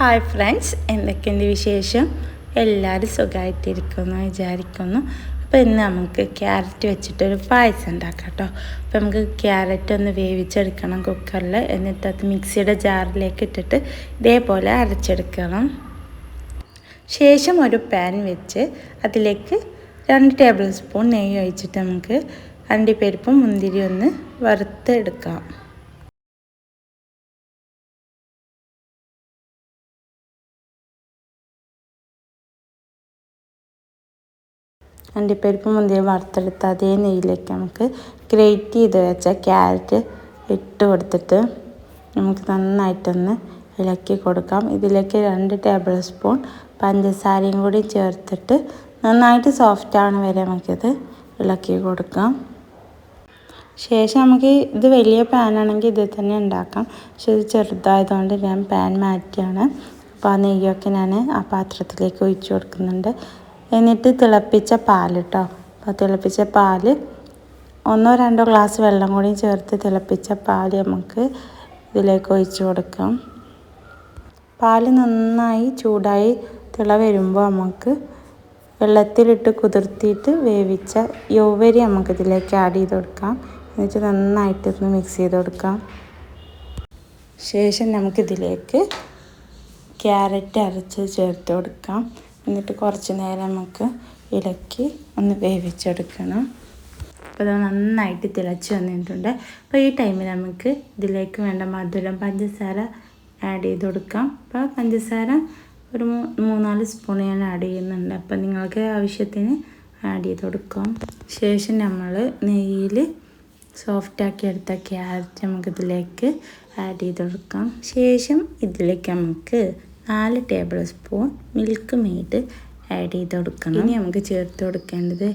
Hi friends എന്തൊക്കെയുണ്ട് വിശേഷം? എല്ലാവരും സുഖമായിട്ടിരിക്കുന്നു വിചാരിക്കുന്നു. അപ്പോൾ ഇന്ന് നമുക്ക് ക്യാരറ്റ് വെച്ചിട്ടൊരു പായസം ഉണ്ടാക്കാം കേട്ടോ അപ്പോൾ നമുക്ക് ക്യാരറ്റ് ഒന്ന് വേവിച്ചെടുക്കണം കുക്കറിൽ. എന്നിട്ട് അത് മിക്സിയുടെ ജാറിലേക്ക് ഇട്ടിട്ട് ഇതേപോലെ അരച്ചെടുക്കണം. ശേഷം ഒരു പാൻ വെച്ച് അതിലേക്ക് രണ്ട് ടേബിൾ സ്പൂൺ നെയ്യ് ഒഴിച്ചിട്ട് നമുക്ക് അണ്ടിപ്പരിപ്പും മുന്തിരി ഒന്ന് വറുത്തെടുക്കാം. അണ്ടിപ്പരിപ്പ് മുന്തിരി വറുത്തെടുത്ത അതേ നെയ്യിലേക്ക് നമുക്ക് ഗ്രേറ്റ് ചെയ്ത് വെച്ച ക്യാരറ്റ് ഇട്ട് കൊടുത്തിട്ട് നമുക്ക് നന്നായിട്ടൊന്ന് ഇളക്കി കൊടുക്കാം. ഇതിലേക്ക് രണ്ട് ടേബിൾ സ്പൂൺ പഞ്ചസാരയും കൂടി ചേർത്തിട്ട് നന്നായിട്ട് സോഫ്റ്റ് ആവണ വരെ നമുക്കിത് ഇളക്കി കൊടുക്കാം. ശേഷം നമുക്ക് ഇത് വലിയ പാനാണെങ്കിൽ ഇതിൽ തന്നെ ഉണ്ടാക്കാം. പക്ഷെ ഇത് ചെറുതായതുകൊണ്ട് ഞാൻ പാൻ മാറ്റിയാണ്. അപ്പോൾ ആ നെയ്യൊക്കെ ഞാൻ ആ പാത്രത്തിലേക്ക് ഒഴിച്ചു കൊടുക്കുന്നുണ്ട്. എന്നിട്ട് തിളപ്പിച്ച പാൽ കേട്ടോ അപ്പോൾ തിളപ്പിച്ച പാൽ ഒന്നോ രണ്ടോ ഗ്ലാസ് വെള്ളം കൂടി ചേർത്ത് തിളപ്പിച്ച പാൽ നമുക്ക് ഇതിലേക്ക് ഒഴിച്ച് കൊടുക്കാം. പാൽ നന്നായി ചൂടായി തിള വരുമ്പോൾ നമുക്ക് വെള്ളത്തിലിട്ട് കുതിർത്തിയിട്ട് വേവിച്ച യോവരി നമുക്ക് ഇതിലേക്ക് ആഡ് ചെയ്ത് കൊടുക്കാം. എന്നിട്ട് നന്നായിട്ടൊന്ന് മിക്സ് ചെയ്ത് കൊടുക്കാം. ശേഷം നമുക്കിതിലേക്ക് ക്യാരറ്റ് അരച്ച് ചേർത്ത് കൊടുക്കാം. എന്നിട്ട് കുറച്ച് നേരം നമുക്ക് ഇളക്കി ഒന്ന് വേവിച്ചെടുക്കണം. അപ്പോൾ അത് നന്നായിട്ട് തിളച്ച് വന്നിട്ടുണ്ട്. അപ്പോൾ ഈ ടൈമിൽ നമുക്ക് ഇതിലേക്ക് വേണ്ട മധുരം പഞ്ചസാര ആഡ് ചെയ്ത് കൊടുക്കാം. അപ്പോൾ പഞ്ചസാര ഒരു മൂന്നാൽ സ്പൂൺ ഞാൻ ആഡ് ചെയ്യുന്നുണ്ട്. അപ്പം നിങ്ങൾക്ക് ആവശ്യത്തിന് ആഡ് ചെയ്ത് കൊടുക്കാം. ശേഷം നമ്മൾ നെയ്യിൽ സോഫ്റ്റാക്കി എടുത്ത ക്യാരറ്റ് നമുക്കിതിലേക്ക് ആഡ് ചെയ്ത് കൊടുക്കാം. ശേഷം ഇതിലേക്ക് നമുക്ക് നാല് tablespoon Milkmaid add ചെയ്ത് കൊടുക്കണം ഇനി നമുക്ക് ചേർത്ത് കൊടുക്കേണ്ടത്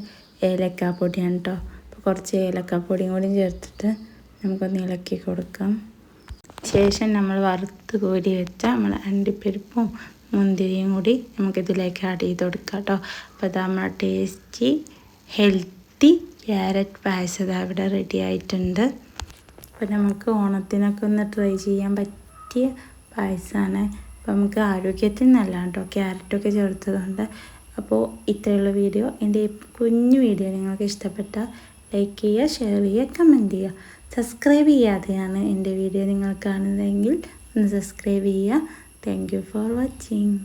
ഏലക്കാപ്പൊടിയാണ് കേട്ടോ അപ്പോൾ കുറച്ച് ഏലക്കാപ്പൊടിയും കൂടി ചേർത്തിട്ട് നമുക്കൊന്ന് ഇളക്കി കൊടുക്കാം. ശേഷം നമ്മൾ വറുത്ത് കൂടി വെച്ച നമ്മൾ അണ്ടിപ്പരിപ്പും മുന്തിരിയും കൂടി നമുക്കിതിലേക്ക് ആഡ് ചെയ്ത് കൊടുക്കാം കേട്ടോ അപ്പോൾ അത് നമ്മുടെ ടേസ്റ്റി ഹെൽത്തി ക്യാരറ്റ് പായസം അവിടെ റെഡി ആയിട്ടുണ്ട്. അപ്പോൾ നമുക്ക് ഓണത്തിനൊക്കെ ഒന്ന് ട്രൈ ചെയ്യാൻ പറ്റിയ പായസമാണ് അപ്പോൾ നമുക്ക് ആരോഗ്യത്തിന് നല്ലതാണ് കേട്ടോ ക്യാരറ്റൊക്കെ ചേർത്തതുകൊണ്ട്. അപ്പോൾ ഇത്രയുള്ള വീഡിയോ എന്റെ കുഞ്ഞു വീഡിയോ നിങ്ങൾക്ക് ഇഷ്ടപ്പെട്ട ലൈക്ക് ചെയ്യുക ഷെയർ ചെയ്യുക കമന്റ് ചെയ്യുക. സബ്സ്ക്രൈബ് ചെയ്യാതെയാണ് എന്റെ വീഡിയോ നിങ്ങൾ കാണുന്നതെങ്കിൽ ഒന്ന് സബ്സ്ക്രൈബ് ചെയ്യുക. Thank you for watching